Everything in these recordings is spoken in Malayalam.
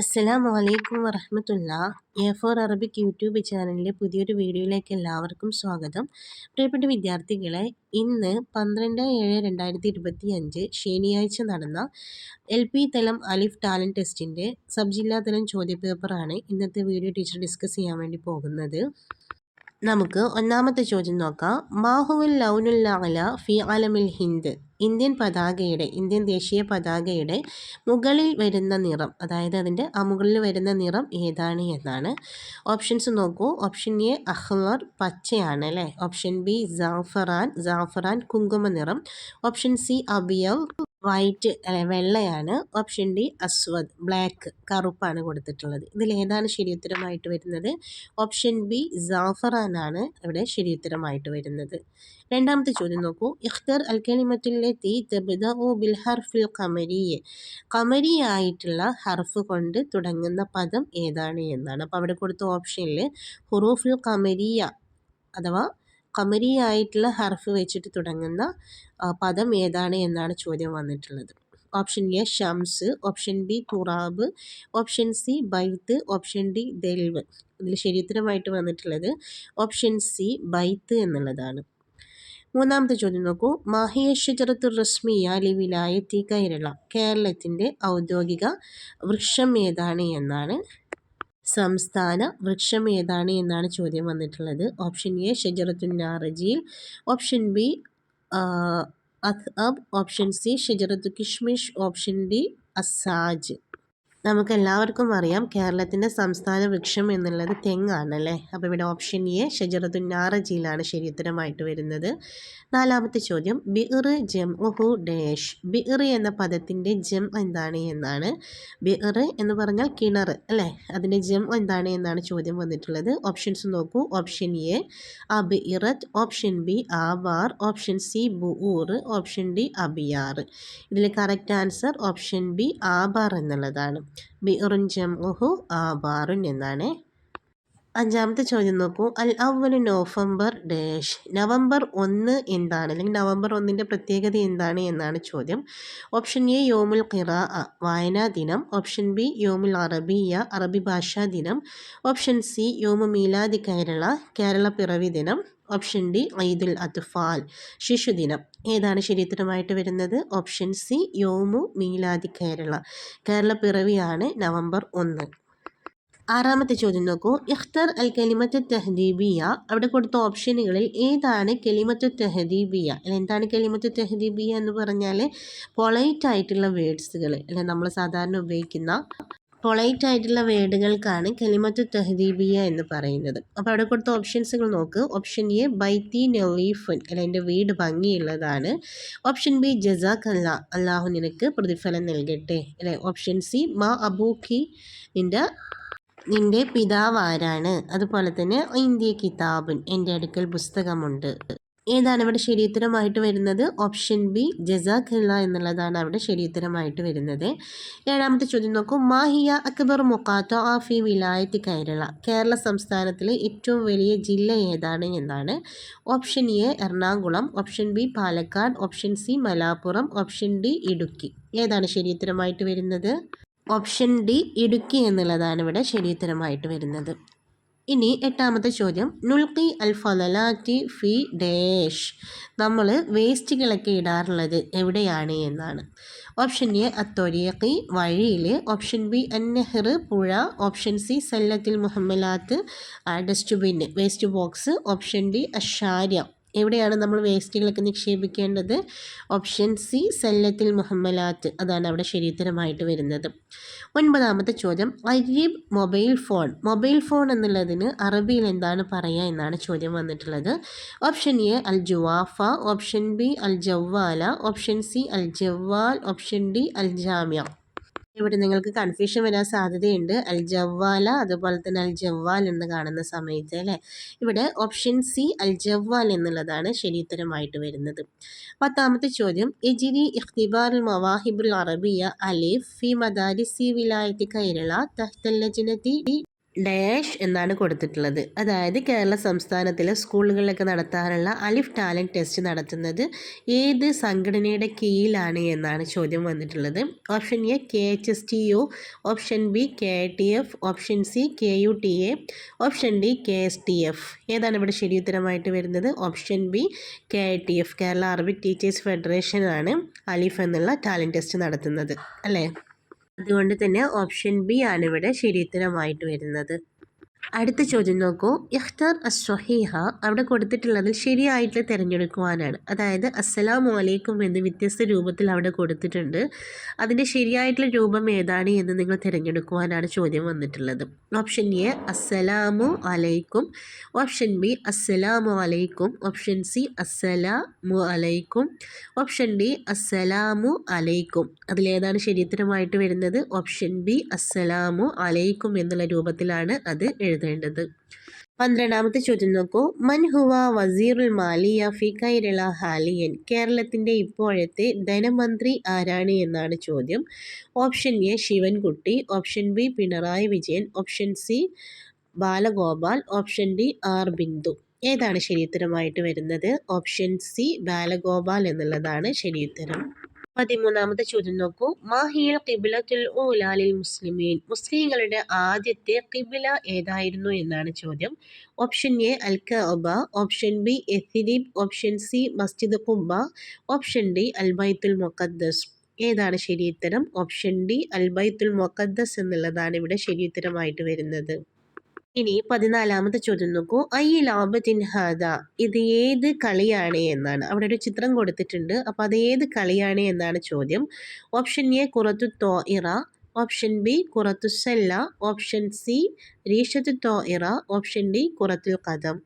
അസ്സലാമു അലൈക്കും വറഹമത്തുള്ള എ ഫോർ അറബിക് യൂട്യൂബ് ചാനലിലെ പുതിയൊരു വീഡിയോയിലേക്ക് എല്ലാവർക്കും സ്വാഗതം. പ്രിയപ്പെട്ട വിദ്യാർത്ഥികളെ ഇന്ന് പന്ത്രണ്ട് ഏഴ് രണ്ടായിരത്തി ഇരുപത്തി അഞ്ച് ശനിയാഴ്ച നടന്ന എൽ പി തലം അലിഫ് ടാലന്റ് ടെസ്റ്റിന്റെ സബ് ജില്ലാ തലം ചോദ്യപേപ്പറാണ് ഇന്നത്തെ വീഡിയോ ടീച്ചർ ഡിസ്കസ് ചെയ്യാൻ വേണ്ടി പോകുന്നത്. നമുക്ക് ഒന്നാമത്തെ ചോദ്യം നോക്കാം. മാഹുൽ ലൗനുൽ ഫി അലമിൽ ഹിന്ദ്. ഇന്ത്യൻ പതാകയുടെ ഇന്ത്യൻ ദേശീയ പതാകയുടെ മുകളിൽ വരുന്ന നിറം അതായത് അതിന്റെ ആ മുകളിൽ വരുന്ന നിറം ഏതാണ് എന്നാണ്. ഓപ്ഷൻസ് നോക്കൂ. ഓപ്ഷൻ എ അഹ്ലർ പച്ചയാണ് അല്ലേ? ഓപ്ഷൻ ബി ജാഫറാൻ ജാഫറാൻ കുങ്കുമ നിറം ഓപ്ഷൻ സി അബിയൽ വൈറ്റ് അല്ലെ വെള്ളയാണ് ഓപ്ഷൻ ഡി അസ്വദ്. ബ്ലാക്ക് കറുപ്പാണ് കൊടുത്തിട്ടുള്ളത്. ഇതിൽ ഏതാണ് ശരിയുത്തരമായിട്ട് വരുന്നത്? ഓപ്ഷൻ ബി ജാഫറാനാണ് ഇവിടെ ശരിയുത്തരമായിട്ട് വരുന്നത്. രണ്ടാമത്തെ ചോദ്യം നോക്കൂ. ഇഖ്തർ അൽ കലിമത്തുല്ലത്തി തബ്ദഉ ബിൽ ഹർഫിൽ ഖമരിയെ ആയിട്ടുള്ള ഹർഫ് കൊണ്ട് തുടങ്ങുന്ന പദം ഏതാണ് എന്നാണ്. അപ്പോൾ അവിടെ കൊടുത്ത ഓപ്ഷനിൽ ഹുറൂഫുൽ കമരിയ അഥവാ ഖമരിയായിട്ടുള്ള ഹർഫ് വെച്ചിട്ട് തുടങ്ങുന്ന പദം ഏതാണ് എന്നാണ് ചോദ്യം വന്നിട്ടുള്ളത്. ഓപ്ഷൻ എ ഷംസ്. ഓപ്ഷൻ ബി തുറാബ് ഓപ്ഷൻ സി ബൈത്ത്. ഓപ്ഷൻ ഡി ദൽവ്. ഇതിൽ ശരിയുത്തരമായിട്ട് വന്നിട്ടുള്ളത് ഓപ്ഷൻ സി ബൈത്ത് എന്നുള്ളതാണ്. മൂന്നാമത്തെ ചോദ്യം നോക്കൂ. മാഹിയ റസ്മിയ റസ്മിയ ലിവിലായത്തി കേരള കേരളത്തിന്റെ ഔദ്യോഗിക വൃക്ഷം ഏതാണ് എന്നാണ് സംസ്ഥാന വൃക്ഷം ഏതാണ് എന്നാണ് ചോദ്യം വന്നിട്ടുള്ളത്. ഓപ്ഷൻ എ ഷജറത്തുൻ നാറജിയിൽ ഓപ്ഷൻ ബി അബ് ഓപ്ഷൻ സി ഷജറത്തു കിഷ്മിഷ്. ഓപ്ഷൻ ഡി അസാജ്. നമുക്ക് എല്ലാവർക്കും അറിയാം കേരളത്തിന്റെ സംസ്ഥാന വൃക്ഷം എന്നുള്ളത് തെങ്ങാണല്ലേ? അപ്പോൾ ഇവിടെ ഓപ്ഷൻ എ ഷജറത്തു നാറജിയിലാണ് ശരിയുത്തരമായിട്ട് വരുന്നത്. നാലാമത്തെ ചോദ്യം ബിർ ജം ഉഹു ഡേഷ്. ബിർ എന്ന പദത്തിന്റെ ജം എന്താണ് എന്നാണ്. ബിർ എന്ന് പറഞ്ഞാൽ കിണർ അല്ലേ? അതിന്റെ ജം എന്താണ് എന്നാണ് ചോദ്യം വന്നിട്ടുള്ളത്. ഓപ്ഷൻസ് നോക്കൂ. ഓപ്ഷൻ എ അബിറത്ത് ഓപ്ഷൻ ബി ആബാർ ഓപ്ഷൻ സി ബുഊർ. ഓപ്ഷൻ ഡി അബിയാർ. ഇതിൽ കറക്റ്റ് ആൻസർ ഓപ്ഷൻ ബി ആബാർ എന്നുള്ളതാണ്. ബിറുൻ ജംഉഹു ആബാറുൻ എന്നാണ്. അഞ്ചാമത്തെ ചോദ്യം നോക്കൂ. അൽ അവൽ നവംബർ ഡേഷ്. നവംബർ ഒന്ന് എന്താണ്? അല്ലെങ്കിൽ നവംബർ ഒന്നിന്റെ പ്രത്യേകത എന്താണ് എന്നാണ് ചോദ്യം. ഓപ്ഷൻ എ യോമുൽ ഖിറ വായനാ ദിനം. ഓപ്ഷൻ ബി യോമുൽ അറബിയ അറബി ഭാഷാ ദിനം. ഓപ്ഷൻ സി യോമു മീലാദി കേരള കേരള പിറവി ദിനം. ഓപ്ഷൻ ഡി ഐദുൽ അത്ഫാൽ ശിശുദിനം. ഏതാണ് ശരിയുത്തരമായിട്ട് വരുന്നത്? ഓപ്ഷൻ സി യോമു മീലാദി കേരള. കേരള പിറവിയാണ് നവംബർ ഒന്ന്. ആറാമത്തെ ചോദ്യം നോക്കൂ. ഇഖ്തർ അൽ കലിമത്ത് തെഹദീബിയ. അവിടെ കൊടുത്ത ഓപ്ഷനുകളിൽ ഏതാണ് കെലിമത്ത് തെഹദീബിയ? അല്ല എന്താണ് കെലിമത്ത് തെഹദീബിയ എന്ന് പറഞ്ഞാൽ പൊളൈറ്റ് ആയിട്ടുള്ള വേർഡ്സുകൾ അല്ലെ നമ്മൾ സാധാരണ ഉപയോഗിക്കുന്ന പൊളൈറ്റ് ആയിട്ടുള്ള വേർഡുകൾക്കാണ് കലിമത്ത് തെഹദീബിയ എന്ന് പറയുന്നത്. അപ്പോൾ അവിടെ കൊടുത്ത ഓപ്ഷൻസുകൾ നോക്ക്. ഓപ്ഷൻ എ ബൈത്തി നെലീഫൻ അല്ല എന്റെ വീട് ഭംഗിയുള്ളതാണ്. ഓപ്ഷൻ ബി ജസാഖ് അല്ല അള്ളാഹു നിനക്ക് പ്രതിഫലം നൽകട്ടെ. അല്ലെ? ഓപ്ഷൻ സി മാ അബൂഖി നിന്റെ നിന്റെ പിതാവ് ആരാണ്? അതുപോലെ തന്നെ ഇന്ത്യ കിതാബുൻ എന്റെ അടുക്കൽ പുസ്തകമുണ്ട്. ഏതാണ് ഇവിടെ ശരിയുത്തരമായിട്ട് വരുന്നത്? ഓപ്ഷൻ ബി ജസാഖില്ല എന്നുള്ളതാണ് അവിടെ ശരിയുത്തരമായിട്ട് വരുന്നത്. ഏഴാമത്തെ ചോദ്യം നോക്കൂ. മാഹിയ അക്ബർ മുക്കാത്തോ ആഫി വിലായത്ത് കേരള. കേരള സംസ്ഥാനത്തിലെ ഏറ്റവും വലിയ ജില്ല ഏതാണ് എന്നാണ്. Option A Ernakulam. Option B Palakkad. Option C Malappuram. Option D Idukki. ഏതാണ് ശരിയുത്തരമായിട്ട് വരുന്നത്? ഓപ്ഷൻ ഡി ഇടുക്കി എന്നുള്ളതാണ് ഇവിടെ ശരിയുത്തരമായിട്ട് വരുന്നത്. ഇനി എട്ടാമത്തെ ചോദ്യം. നുൽക്കി അൽ ഫലലാറ്റി ഫി ഡേഷ്. നമ്മൾ വേസ്റ്റുകളൊക്കെ ഇടാറുള്ളത് എവിടെയാണ് എന്നാണ്. ഓപ്ഷൻ എ അത്തൊരിയക്കി വഴിയിൽ ഓപ്ഷൻ ബി അന്നഹർ പുഴ. ഓപ്ഷൻ സി സല്ലത്തിൽ മുഹമ്മലാത്ത്. Dustbin. Waste box. Option D അഷാര്യ. എവിടെയാണ് നമ്മൾ വേസ്റ്റുകളൊക്കെ നിക്ഷേപിക്കേണ്ടത്? ഓപ്ഷൻ സി സല്ലത്തിൽ മുഹമ്മലാത്ത്. അതാണ് അവിടെ ശരിയുത്തരമായിട്ട് വരുന്നത്. ഒൻപതാമത്തെ ചോദ്യം അരീബ് മൊബൈൽ ഫോൺ. മൊബൈൽ ഫോൺ എന്നുള്ളതിന് അറബിയിൽ എന്താണ് പറയുക എന്നാണ് ചോദ്യം വന്നിട്ടുള്ളത്. ഓപ്ഷൻ എ അൽ ജുവാഫ ഓപ്ഷൻ ബി അൽ ജവ്വാല ഓപ്ഷൻ സി അൽ ജവ്വാൽ ഓപ്ഷൻ ഡി അൽ ജാമ്യ ഇവിടെ നിങ്ങൾക്ക് കൺഫ്യൂഷൻ വരാൻ സാധ്യതയുണ്ട്. അൽ ജവ്വാല അതുപോലെ തന്നെ അൽ ജവ്വാൽ എന്ന് കാണുന്ന സമയത്ത് അല്ലേ? ഇവിടെ ഓപ്ഷൻ സി അൽ ജവ്വാൽ എന്നുള്ളതാണ് ശരിയുത്തരമായിട്ട് വരുന്നത്. പത്താമത്തെ ചോദ്യം. എജിരി ഇഖ്തിബാർ മവാഹിബുൽ അറബിയ അലിഫ് ഫി മദാരിസി വിലായത്തി കൈരള തഹ്തല്ലജിനത്തി ഡാഷ് എന്നാണ് കൊടുത്തിട്ടുള്ളത്. അതായത് കേരള സംസ്ഥാനത്തിലെ സ്കൂളുകളിലൊക്കെ നടത്താറുള്ള അലിഫ് ടാലന്റ് ടെസ്റ്റ് നടത്തുന്നത് ഏത് സംഘടനയുടെ കീഴിലാണ് എന്നാണ് ചോദ്യം വന്നിട്ടുള്ളത്. Option A K H S T U. Option B K T F. Option C K U T A. Option D K S T F. ഏതാണ് ഇവിടെ ശരി ഉത്തരമായിട്ട് വരുന്നത്? Option B K T F. Kerala Arabic teachers ഫെഡറേഷനാണ് അലിഫ് എന്നുള്ള ടാലന്റ് ടെസ്റ്റ് നടത്തുന്നത്. അല്ലേ? അതുകൊണ്ട് തന്നെ ഓപ്ഷൻ ബി ആണ് ഇവിടെ ശരിയുത്തരമായിട്ട് വരുന്നത്. അടുത്ത ചോദ്യം നോക്കൂ. ഇഖ്താർ അസ്വഹീഹ അവിടെ കൊടുത്തിട്ടുള്ളതിൽ ശരിയായിട്ട് തിരഞ്ഞെടുക്കുവാനാണ്. അതായത് അസ്സലാമു അലൈക്കും എന്ന് വ്യത്യസ്ത രൂപത്തിൽ അവിടെ കൊടുത്തിട്ടുണ്ട്. അതിന്റെ ശരിയായിട്ടുള്ള രൂപം ഏതാണ് എന്ന് നിങ്ങൾ തിരഞ്ഞെടുക്കുവാനാണ് ചോദ്യം വന്നിട്ടുള്ളത്. ഓപ്ഷൻ എ അസ്സലാമു അലൈക്കും. ഓപ്ഷൻ ബി അസ്സലാമു അലൈക്കും. ഓപ്ഷൻ സി അസ്സലാമു അലൈക്കും. ഓപ്ഷൻ ഡി അസ്സലാമു അലൈക്കും. അതിലേതാണ് ശരിയത്തരമായിട്ട് വരുന്നത്? ഓപ്ഷൻ ബി അസ്സലാമു അലൈക്കും എന്നുള്ള രൂപത്തിലാണ് അത് എഴുതേണ്ടത്. പന്ത്രണ്ടാമത്തെ ചോദ്യം നോക്കൂ. മൻഹുവ വസീറുൽ മാലിയ ഫി കൈരള ഹാലിയൻ. കേരളത്തിന്റെ ഇപ്പോഴത്തെ ധനമന്ത്രി ആരാണ് എന്നാണ് ചോദ്യം. Option A Sivankutty option B Pinarayi Vijayan option C Balagopal option D R Bindu. ഏതാണ് ശരിയുത്തരമായിട്ട് വരുന്നത്? ഓപ്ഷൻ സി ബാലഗോപാൽ എന്നുള്ളതാണ് ശരിയുത്തരം. പതിമൂന്നാമത്തെ ചോദ്യം നോക്കൂ. മാഹിയൽ കിബിലത്തുൽ ഊലാലിൽ മുസ്ലിമീൻ. മുസ്ലിങ്ങളുടെ ആദ്യത്തെ കിബില ഏതായിരുന്നു എന്നാണ് ചോദ്യം. ഓപ്ഷൻ എ അൽ കഅബ ഓപ്ഷൻ ബി എഫിലിബ് ഓപ്ഷൻ സി മസ്ജിദ് കുബ ഓപ്ഷൻ ഡി അൽബൈത്തുൽ മുഖദ്ദസ്. ഏതാണ് ശരിയുത്തരം? ഓപ്ഷൻ ഡി അൽബൈത്തുൽ മുഖദ്ദസ് എന്നുള്ളതാണ് ഇവിടെ ശരിയുത്തരമായിട്ട് വരുന്നത്. ഇനി പതിനാലാമത്തെ ചോദ്യം നോക്കൂ. ഐ ലാബത്തിൻ ഹാദ ഇത് ഏത് കളിയാണ് എന്നാണ്. അവിടെ ഒരു ചിത്രം കൊടുത്തിട്ടുണ്ട്. അപ്പോൾ അത് ഏത് കളിയാണ് എന്നാണ് ചോദ്യം. ഓപ്ഷൻ എ കുറത്തു തോ ഇറ ഓപ്ഷൻ ബി കുറത്തു സെല്ല. ഓപ്ഷൻ സി റീഷത്തു തോ ഇറ ഓപ്ഷൻ ഡി കുറത്തുൽ കഥം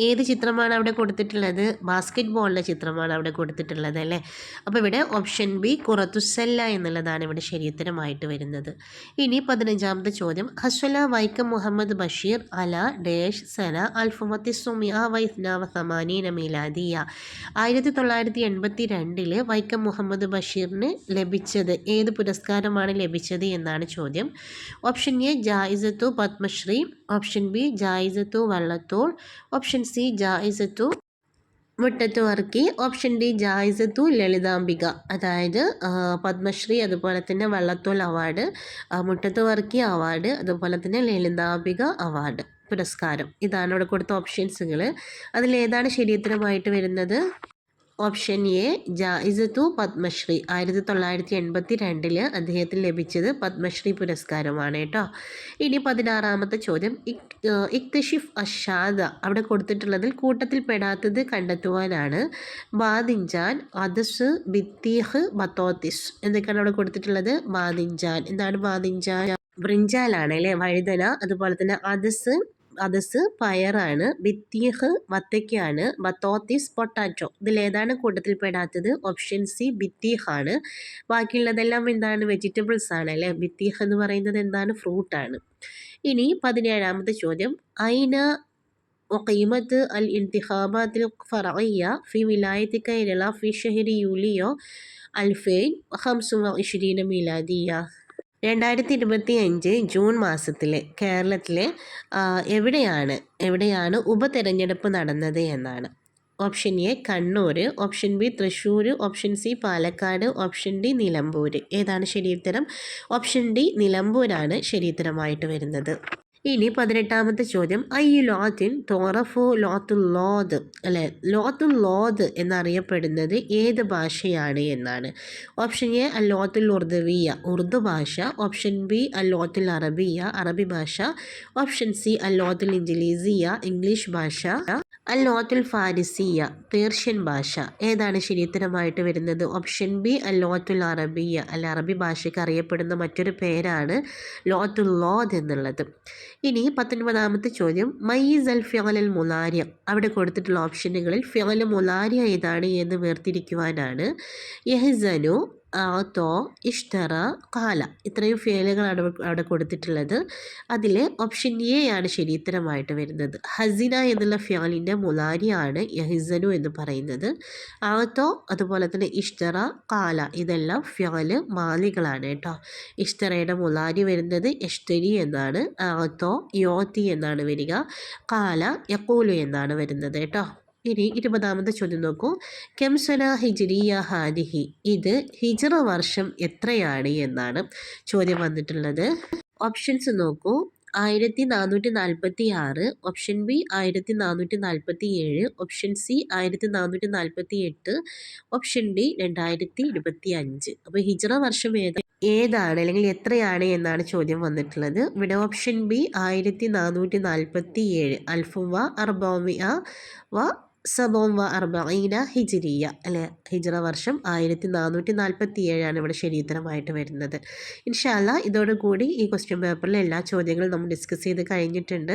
ഏത് ചിത്രമാണ് അവിടെ കൊടുത്തിട്ടുള്ളത്? ബാസ്കറ്റ് ബോളിന്റെ ചിത്രമാണ് അവിടെ കൊടുത്തിട്ടുള്ളത് അല്ലേ? അപ്പോൾ ഇവിടെ ഓപ്ഷൻ ബി കുറത്തുസല്ല എന്നുള്ളതാണ് ഇവിടെ ശരിയുത്തരമായിട്ട് വരുന്നത്. ഇനി പതിനഞ്ചാമത്തെ ചോദ്യം. ഹസ്വല വൈക്കം മുഹമ്മദ് ബഷീർ അല ഡേഷ് സന അൽഫുമത്തി സുമിയ വൈസ്നാവ സമാനീന മീലാദിയ. ആയിരത്തി തൊള്ളായിരത്തി എൺപത്തി രണ്ടിൽ വൈക്കം മുഹമ്മദ് ബഷീറിന് ലഭിച്ചത് ഏത് പുരസ്കാരമാണ് ലഭിച്ചത് എന്നാണ് ചോദ്യം. ഓപ്ഷൻ എ ജായിസത്തു പത്മശ്രീ. ഓപ്ഷൻ ബി ജായിസത്തു വള്ളത്തോൾ. ഓപ്ഷൻ സി ജായിസത്തു മുട്ടത്തു വർക്കി ഓപ്ഷൻ ഡി ജായിസത്തു ലളിതാംബിക. അതായത് പത്മശ്രീ അതുപോലെ തന്നെ വള്ളത്തോൾ അവാർഡ് മുട്ടത്തു വർക്കി അവാർഡ് അതുപോലെ തന്നെ ലളിതാംബിക അവാർഡ് പുരസ്കാരം. ഇതാണ് ഇവിടെ കൊടുത്ത ഓപ്ഷൻസുകൾ അതിലേതാണ് ശരിയുത്തരമായിട്ട് വരുന്നത്? ഓപ്ഷൻ എ ജായിസത്തു പത്മശ്രീ. ആയിരത്തി തൊള്ളായിരത്തി എൺപത്തി രണ്ടിൽ അദ്ദേഹത്തിന് ലഭിച്ചത് പത്മശ്രീ പുരസ്കാരമാണ് കേട്ടോ. ഇനി പതിനാറാമത്തെ ചോദ്യം. ഇക്തഷിഫ് അഷാദ അവിടെ കൊടുത്തിട്ടുള്ളതിൽ കൂട്ടത്തിൽ പെടാത്തത് കണ്ടെത്തുവാനാണ് ബാദിഞ്ചാൻ അദസ് ബിത്തീഹ് ബത്തോത്തിസ് എന്തൊക്കെയാണ് അവിടെ കൊടുത്തിട്ടുള്ളത് ബാദിഞ്ചാൻ എന്താണ് ബാദിഞ്ചാൻ ബ്രിഞ്ചാലാണ് അല്ലേ വഴുതന അതുപോലെ തന്നെ അതസ് അതസ് പയറാണ് ബിത്തീഹ് വത്തയ്ക്കാണ് ബത്തോത്തിസ് പൊട്ടാറ്റോ ഇതിലേതാണ് കൂട്ടത്തിൽ പെടാത്തത് ഓപ്ഷൻ സി ബിത്തീഹാണ് ബാക്കിയുള്ളതെല്ലാം എന്താണ് വെജിറ്റബിൾസ് ആണ് അല്ലേ ബിത്തീഹ് എന്ന് പറയുന്നത് എന്താണ് ഫ്രൂട്ടാണ് ഇനി പതിനേഴാമത്തെ ചോദ്യം ഐന وقيمة الانتخابات الفرعية في ولاية كيرلا في شهر يوليو 2025 ميلادية രണ്ടായിരത്തി ഇരുപത്തി അഞ്ച് ജൂൺ മാസത്തിൽ കേരളത്തിലെ എവിടെയാണ് എവിടെയാണ് ഉപതെരഞ്ഞെടുപ്പ് നടന്നത് എന്നാണ്. Option A Kannur option B Thrissur option C Palakkad option D Nilambur ഏതാണ് ശരിയുത്തരം? ഓപ്ഷൻ ഡി നിലമ്പൂരാണ് ശരിയുത്തരമായിട്ട് വരുന്നത്. ഇനി പതിനെട്ടാമത്തെ ചോദ്യം. ഐ ലോത്തിൻ തോറഫു ലോത്തുൽ ലോദ് അല്ലെ? ലോത്തുൽ ലോദ് എന്നറിയപ്പെടുന്നത് ഏത് ഭാഷയാണ് എന്നാണ്. ഓപ്ഷൻ എ അൽ അല്ലോത്തുൽ ഉർദുവിയ ഉറുദു ഭാഷ. ഓപ്ഷൻ ബി അൽ അല്ലോത്തുൽ അറബിയ അറബി ഭാഷ. ഓപ്ഷൻ സി അൽ അല്ലോത്തുൽ ഇംഗ്ലീസിയ ഇംഗ്ലീഷ് ഭാഷ. അൽ ലോത്തുൽ ഫാരിസിയ പേർഷ്യൻ ഭാഷ. ഏതാണ് ശരിയുത്തരമായിട്ട് വരുന്നത്? ഓപ്ഷൻ ബി അൽ ലോത്തുൽ അറബിയ അല്ല അറബി ഭാഷയ്ക്ക് അറിയപ്പെടുന്ന മറ്റൊരു പേരാണ് ലോത്തുൽ ലോദ് എന്നുള്ളത്. ഇനി പത്തൊൻപതാമത്തെ ചോദ്യം. മൈസ് അൽ ഫിയൽ മുലാരിയ. അവിടെ കൊടുത്തിട്ടുള്ള ഓപ്ഷനുകളിൽ ഫിയൽ മുലാരിയ ഏതാണ് എന്ന് വേർതിരിക്കുവാനാണ്. യഹ്സനു ആത്തോ ഇഷ്ടറ കാല. ഇത്രയും ഫേലുകളാണ് അവിടെ കൊടുത്തിട്ടുള്ളത്. അതിൽ ഓപ്ഷൻ എ ആണ് ശരിയുത്തരമായിട്ട് വരുന്നത്. ഹസിന എന്നുള്ള ഫ്യാലിന്റെ മുലാരിയാണ് യഹിസനു എന്ന് പറയുന്നത്. ആത്തോ അതുപോലെ തന്നെ ഇഷ്ടറ കാല ഇതെല്ലാം ഫ്യാൽ മാലികളാണ് കേട്ടോ. ഇഷ്ടറയുടെ മുലാരി വരുന്നത് എഷ്തരി എന്നാണ്. ആത്തോ യോത്തി എന്നാണ് വരിക. കാല യക്കൂലു എന്നാണ് വരുന്നത് കേട്ടോ. ഇനി ഇരുപതാമത്തെ ചോദ്യം നോക്കൂ. കെംസന ഹിജിരിയ ഹാനിഹി ഇത് ഹിജറ വർഷം എത്രയാണ് എന്നാണ് ചോദ്യം വന്നിട്ടുള്ളത്. ഓപ്ഷൻസ് നോക്കൂ. ആയിരത്തി നാനൂറ്റി നാൽപ്പത്തി ആറ് ഓപ്ഷൻ ബി ആയിരത്തി നാനൂറ്റി നാൽപ്പത്തി ഏഴ് ഓപ്ഷൻ സി ആയിരത്തി നാനൂറ്റി നാൽപ്പത്തി എട്ട് ഓപ്ഷൻ ഡി രണ്ടായിരത്തി ഇരുപത്തി അഞ്ച് അപ്പോൾ ഹിജറ വർഷം ഏത് ഏതാണ് അല്ലെങ്കിൽ എത്രയാണ് എന്നാണ് ചോദ്യം വന്നിട്ടുള്ളത്. ഇവിടെ ഓപ്ഷൻ ബി ആയിരത്തി നാനൂറ്റി നാൽപ്പത്തി ഏഴ് അൽഫുവ അർബോമിയ വ സബോം വ അർബീന ഹിജിരിയ. അല്ലെ? ഹിജറ വർഷം ആയിരത്തി നാനൂറ്റി നാൽപ്പത്തി ഏഴാണ് ഇവിടെ ശരിയുത്തരമായിട്ട് വരുന്നത്. ഇൻഷാല്ല ഇതോടുകൂടി ഈ ക്വസ്റ്റ്യൻ പേപ്പറിൽ എല്ലാ ചോദ്യങ്ങളും നമ്മൾ ഡിസ്കസ് ചെയ്ത് കഴിഞ്ഞിട്ടുണ്ട്.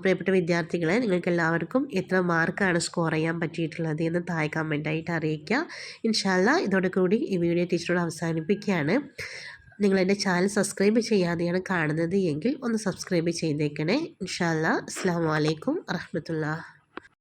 പ്രിയപ്പെട്ട വിദ്യാർത്ഥികളെ നിങ്ങൾക്ക് എല്ലാവർക്കും എത്ര മാർക്കാണ് സ്കോർ ചെയ്യാൻ പറ്റിയിട്ടുള്ളത് എന്ന് താഴെ കമന്റായിട്ട് അറിയിക്കുക. ഇൻഷാല്ല ഇതോടുകൂടി ഈ വീഡിയോ ടീച്ചറോട് അവസാനിപ്പിക്കുകയാണ്. നിങ്ങൾ എന്റെ ചാനൽ സബ്സ്ക്രൈബ് ചെയ്യാതെയാണ് കാണുന്നത് എങ്കിൽ ഒന്ന് സബ്സ്ക്രൈബ് ചെയ്തേക്കണേ. ഇൻഷാല്ല അസ്സാം വലൈക്കും വറഹമത്തുള്ള